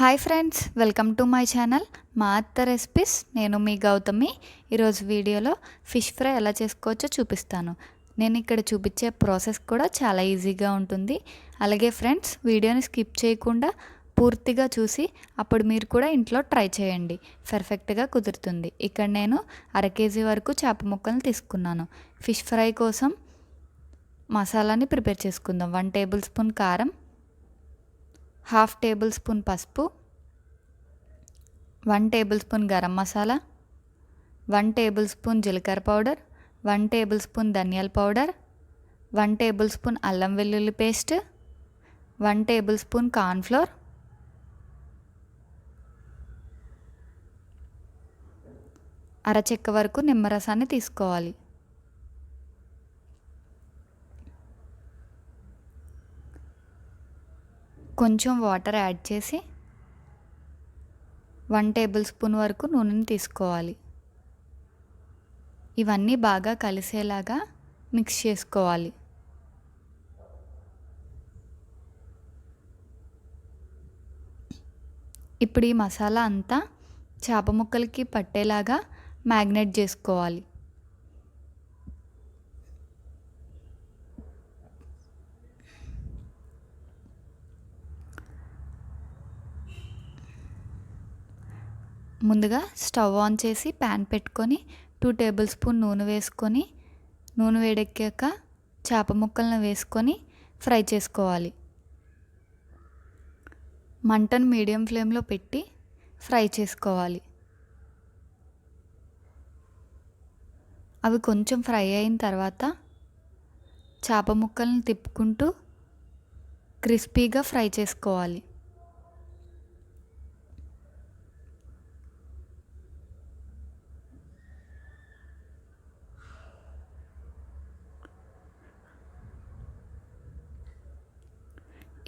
Hi friends welcome to my channel. మా అత్త recipes నేను మీ గౌతమి. ఈరోజు వీడియోలో ఫిష్ ఫ్రై ఎలా చేసుకోవచ్చో చూపిస్తాను. నేను ఇక్కడ చూపించే ప్రాసెస్ కూడా చాలా ఈజీగా ఉంటుంది. అలాగే ఫ్రెండ్స్ వీడియోని స్కిప్ చేయకుండా పూర్తిగా చూసి అప్పుడు మీరు కూడా ఇంట్లో ట్రై చేయండి. పర్ఫెక్ట్గా కుదురుతుంది. ఇక్కడ నేను అర కేజీ వరకు చేప ముక్కలు తీసుకున్నాను. ఫిష్ ఫ్రై కోసం మసాలాని ప్రిపేర్ చేసుకుందాం. వన్ టేబుల్ స్పూన్ కారం హాఫ్ టేబుల్ స్పూన్ పసుపు one tablespoon garam masala one tablespoon జీలకర్ర పౌడర్ వన్ టేబుల్ స్పూన్ ధనియాల పౌడర్ వన్ టేబుల్ స్పూన్ అల్లం వెల్లుల్లి paste one tablespoon cornflour అరచెక్క వరకు నిమ్మరసాన్ని తీసుకోవాలి. కొంచెం వాటర్ యాడ్ చేసి వన్ టేబుల్ స్పూన్ వరకు నూనెని తీసుకోవాలి. ఇవన్నీ బాగా కలిసేలాగా మిక్స్ చేసుకోవాలి. ఇప్పుడు ఈ మసాలా అంతా చేప ముక్కలకి పట్టేలాగా మ్యాగ్నేట్ చేసుకోవాలి. ముందుగా స్టవ్ ఆన్ చేసి ప్యాన్ పెట్టుకొని టూ టేబుల్ స్పూన్ నూనె వేసుకొని నూనె వేడెక్కాక చేప ముక్కలను వేసుకొని ఫ్రై చేసుకోవాలి. మంటను మీడియం ఫ్లేమ్లో పెట్టి ఫ్రై చేసుకోవాలి. అవి కొంచెం ఫ్రై అయిన తర్వాత చేప ముక్కలను తిప్పుకుంటూ క్రిస్పీగా ఫ్రై చేసుకోవాలి.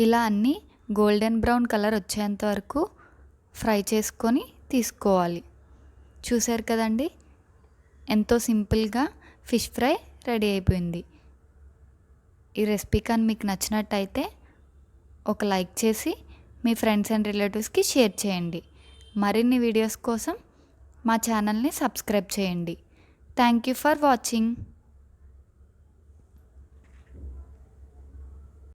ఇలా అన్నీ గోల్డెన్ బ్రౌన్ కలర్ వచ్చేంత వరకు ఫ్రై చేసుకొని తీసుకోవాలి. చూసారు కదండి? ఎంతో సింపుల్గా ఫిష్ ఫ్రై రెడీ అయిపోయింది. ఈ రెసిపీ కానీ మీకు నచ్చినట్టయితే ఒక లైక్ చేసి మీ ఫ్రెండ్స్ అండ్ రిలేటివ్స్కి షేర్ చేయండి. మరిన్ని వీడియోస్ కోసం మా ఛానల్ని సబ్స్క్రైబ్ చేయండి. Thank you for watching.